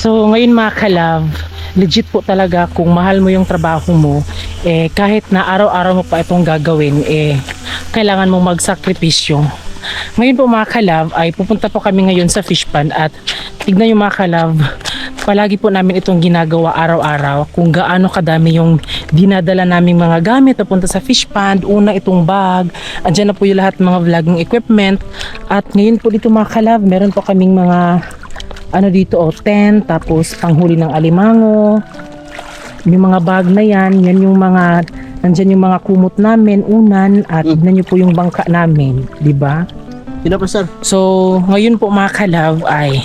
So ngayon mga kalab, legit po talaga kung mahal mo yung trabaho mo, eh kahit na araw-araw mo pa itong gagawin, eh kailangan mong magsakripisyo. Ngayon po mga kalab ay pupunta po kami ngayon sa fish pond at tignan yung mga kalab, palagi po namin itong ginagawa araw-araw kung gaano kadami yung dinadala naming mga gamit papunta sa fish pond. Una itong bag, andyan na po yung lahat mga vlogging equipment at ngayon po dito mga kalab, meron po kaming mga ano dito o tent tapos panghuli ng alimango yung mga bag na yan yan yung mga nandyan yung mga kumot namin unan at Mm. tignan nyo po yung bangka namin di ba Sino pa sir? so ngayon po mga kalab ay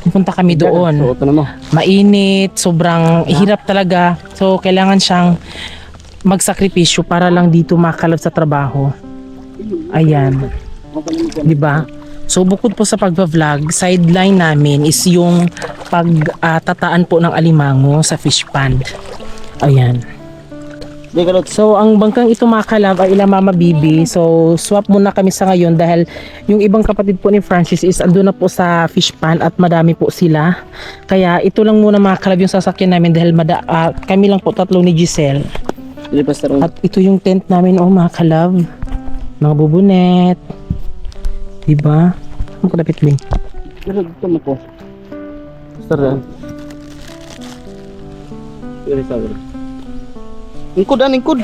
pupunta kami doon mo. mainit sobrang hirap talaga so kailangan siyang magsakripisyo para lang dito makalab sa trabaho ayan di ba? So bukod po sa pagva-vlog, sideline namin is yung pagtataan po ng alimango sa fish pond. Ayan. So ang bangkang ito mga kalab ay ila Mama Bibi. So swap muna kami sa ngayon dahil yung ibang kapatid po ni Francis is ando na po sa fish pond at madami po sila. Kaya ito lang muna mga kalab yung sasakyan namin dahil mada, ah, kami lang po tatlo ni Giselle. At ito yung tent namin, oh mga kalab. Mga bubunet. Diba? Ano ko dapat Ling? Pero dito mo po. Sir. ah. Sorry, sorry. Ingkod an, ingkod.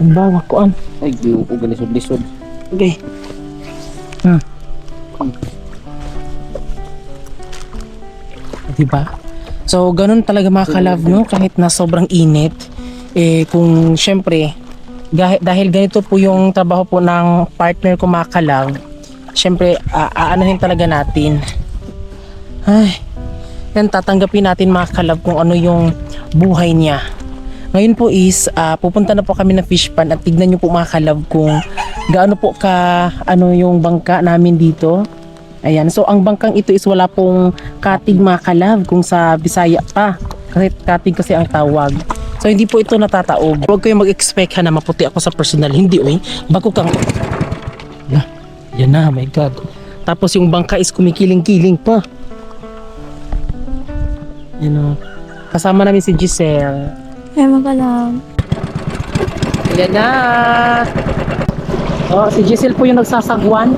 Ang bawa ko an. Ay, ginuko ganisod-lisod. Okay. Hmm. Diba? So, ganun talaga mga kalab, no? Kahit na sobrang init, eh, kung syempre, dahil, dahil ganito po yung trabaho po ng partner ko mga kalab, syempre, aanahin talaga natin. Ay, yan, tatanggapin natin mga kalab kung ano yung buhay niya. Ngayon po is, ah, pupunta na po kami ng fish pond at tignan nyo po mga kalab kung gaano po ka, ano yung bangka namin dito. Ayan, so ang bangkang ito is wala pong katig mga kalab kung sa Bisaya pa. Kasi katig kasi ang tawag. So hindi po ito natataob. Huwag kayong mag-expect ha na maputi ako sa personal. Hindi oy, bago kang... Na, yan na, my God. Tapos yung bangka is kumikiling-kiling pa. Yan o. Kasama namin si Giselle. Ay, magalang. Ayan na. Oh, si Giselle po yung nagsasagwan.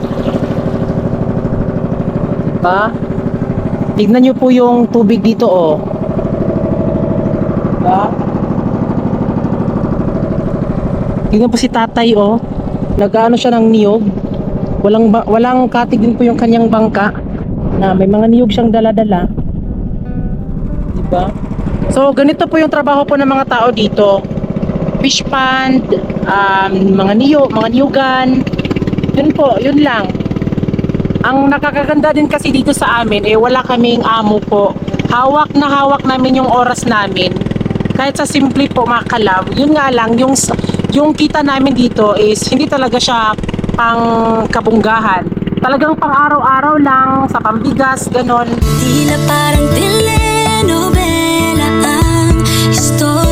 Diba? Tignan nyo po yung tubig dito, oh. Diba? Tignan po si tatay, oh. Nag-ano siya ng niyog. Walang, ba- walang katig din po yung kanyang bangka. Na may mga niyog siyang dala-dala. Diba? So, ganito po yung trabaho po ng mga tao dito fish pond, um, mga niyo, mga niyugan. Yun po, yun lang. Ang nakakaganda din kasi dito sa amin, eh wala kaming amo po. Hawak na hawak namin yung oras namin. Kahit sa simple po mga kalab, yun nga lang, yung, yung kita namin dito is hindi talaga siya pang kabunggahan. Talagang pang araw-araw lang, sa pambigas, ganon. Tila parang telenovela ang istorya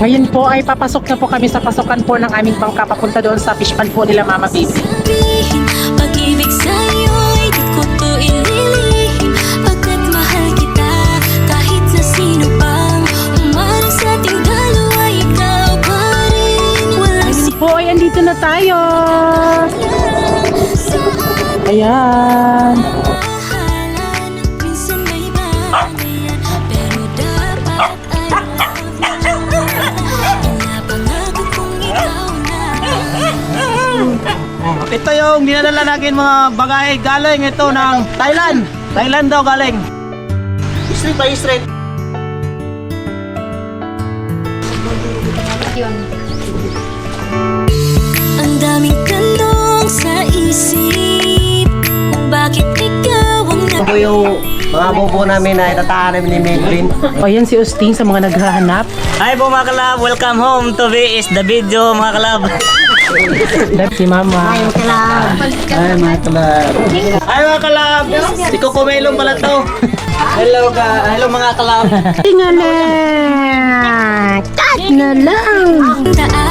Ngayon po ay papasok na po kami sa pasukan po ng aming bangka papunta doon sa fish pond po nila Mama Baby. Sabihin, pag-ibig sa'yo ay di ko to ililihim Pagkat mahal kita, kahit na sino pang Umarang sa ating dalawa, ikaw pa rin Walang po ay andito na tayo. Ayan. ito yung dinadala natin mga bagay galing ito ng Thailand. Thailand daw galing. Street by street. Ang daming kandong sa isip Kung bakit ikaw ang na- Ito yung mga bubo namin na itatahanan ni Maybrin. O yan si Austin sa mga naghahanap. Hi po mga kalab, welcome home to VS the video mga kalab. Dahil si Mama. Hi mga kalab. Hi mga kalab. Si Cocomelon pala to. Hello ka, hello mga kalab. Daan Totoo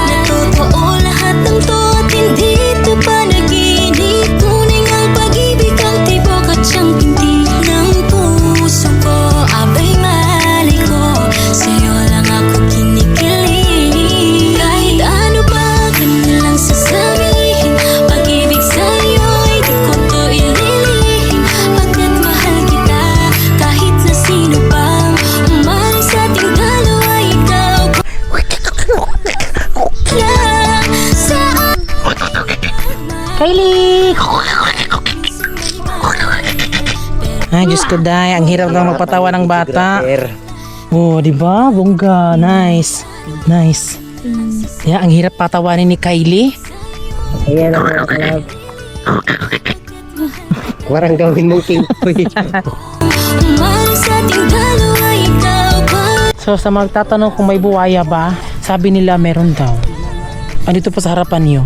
Diyos ko, Day. Ang hirap lang magpatawa ng bata. Oh, di ba? Bongga. Nice. Nice. Kaya ang hirap patawanin ni Kylie. Ayan ang mga kalab. Warang gawin mong king boy. Umalang sa ating dalawa ikaw pa So, sa magtatanong kung may buwaya ba, sabi nila meron daw. Andito po sa harapan niyo.